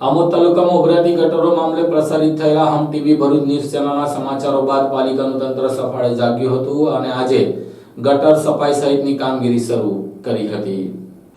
આમોદ તાલુકામાં ઉભરાતી ગટરો મામલે પ્રસારિત થયેલા હમ ટીવી ભરૂચ ન્યૂઝ ચેનલના સમાચારો બાદ પાલિકાનું તંત્ર સફાળે જાગ્યું હતું અને આજે ગટર સફાઈ સહિતની કામગીરી શરૂ કરી હતી.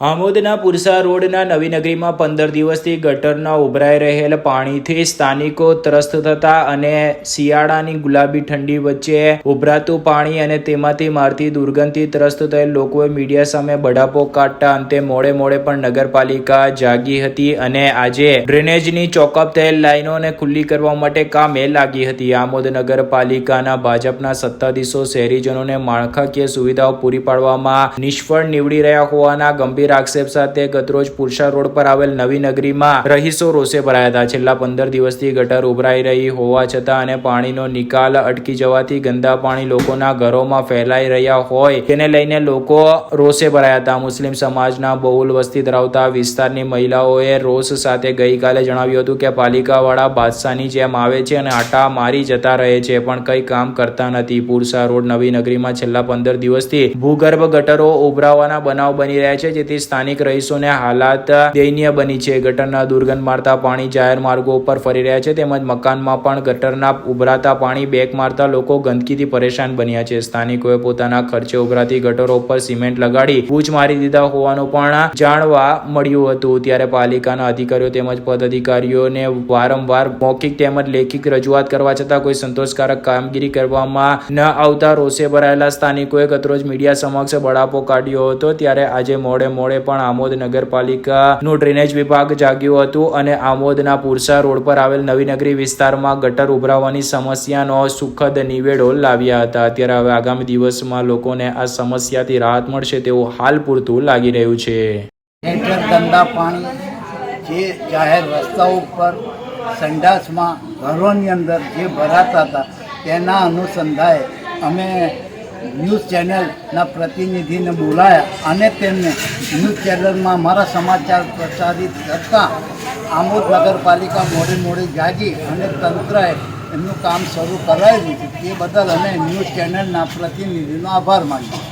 આમોદના પુરસા રોડના નવીનગરીમાં પંદર દિવસથી ગટરના ઉભરાઈ રહેલ પાણીથી સ્થાનિકો ત્રસ્ત થતા અને શિયાળાની ગુલાબી ઠંડી વચ્ચે ઉભરાતું પાણી અને તેમાંથી મારતી દુર્ગંધથી ત્રસ્ત થયેલ લોકોએ મીડિયા સામે બડાપો કાઢતા અંતે મોડે મોડે પણ નગરપાલિકા જાગી હતી અને આજે ડ્રેનેજની ચોકઅપ થયેલ લાઈનોને ખુલ્લી કરવા માટે કામે લાગી હતી. આમોદ નગરપાલિકાના ભાજપના સત્તાધીશો શહેરીજનોને માળખાકીય સુવિધાઓ પૂરી પાડવામાં નિષ્ફળ નીવડી રહ્યા હોવાના ગંભીર આક્ષેપ સાથે ગતરોજ પુરસા રોડ પર આવેલ નવી નગરીમાં રહીશો રોષે ભરાયા હતા. છેલ્લા પંદર દિવસથી ગટર ઉભરાઈ રહી હોવા છતાં અને પાણીનો નિકાલ અટકી જવાથી ગંદા પાણી લોકોના ઘરોમાં ફેલાઈ રહ્યા હોય તેને લઈને લોકો રોષે ભરાયા હતા. મુસ્લિમ સમાજના બહુલ વસ્તી ધરાવતા વિસ્તારની મહિલાઓએ રોષ સાથે ગઈકાલે જણાવ્યું હતું કે પાલિકાવાળા બાદશાહની જેમ આવે છે અને આટા મારી જતા રહે છે, પણ કંઈ કામ કરતા નથી. પુરસા રોડ નવી નગરીમાં છેલ્લા પંદર દિવસથી ભૂગર્ભ ગટરો ઉભરાવાના બનાવ બની રહ્યા છે, જેથી સ્થાનિક રહીશોને હાલાત દયનીય બની છે. ગટરના દુર્ગંધ મારતા પાણી જાહેર માર્ગો ઉપર ફરી રહ્યા છે. તેમજ મકાનમાં પણ ગટરના ઉભરાતા પાણી બેક મારતા લોકો ગંદકીથી પરેશાન બન્યા છે. સ્થાનિકોએ પોતાના ખર્ચે ઉભરાતી ગટરો ઉપર સિમેન્ટ લગાડી બૂચ મારી દીધા હોવાનું પણ જાણવા મળ્યું હતું. ત્યારે પાલિકાના અધિકારીઓ તેમજ પદાધિકારીઓને વારંવાર મૌખિક તેમજ લેખિત રજૂઆત કરવા છતાં કોઈ સંતોષકારક કામગીરી કરવામાં ન આવતા રોષે ભરાયેલા સ્થાનિકોએ ગતરોજ મીડિયા સમક્ષ બળાપો કાઢ્યો હતો. ત્યારે આજે મોડે મોડે પણ આમોદ નગરપાલિકાનું ડ્રેનેજ વિભાગ જાગ્યું હતું અને આમોદના પુરસા રોડ પર આવેલ નવીનગરી વિસ્તારમાં ગટર ઉભરાવાની સમસ્યાનો સુખદ નિવેડો લાવ્યા હતા. અત્યારે હવે આગામી દિવસમાં લોકોને આ સમસ્યાથી રાહત મળશે તેવું હાલ પૂરતું લાગી રહ્યું છે. જે જાહેર રસ્તાઓ ઉપર સંડાસમાં ઘરોની અંદર જે ભરાતા હતા, તેના અનુસંધાએ અમે ન્યૂઝ ચેનલના પ્રતિનિધિને બોલાયા અને તેમને ન્યૂઝ ચેનલમાં મારા સમાચાર પ્રસારિત કરતાં આમોદ નગરપાલિકા મોડી મોડી જાગી અને તંત્રએ એમનું કામ શરૂ કરાવી દીધું એ બદલ અમે ન્યૂઝ ચેનલના પ્રતિનિધિનો આભાર માનીએ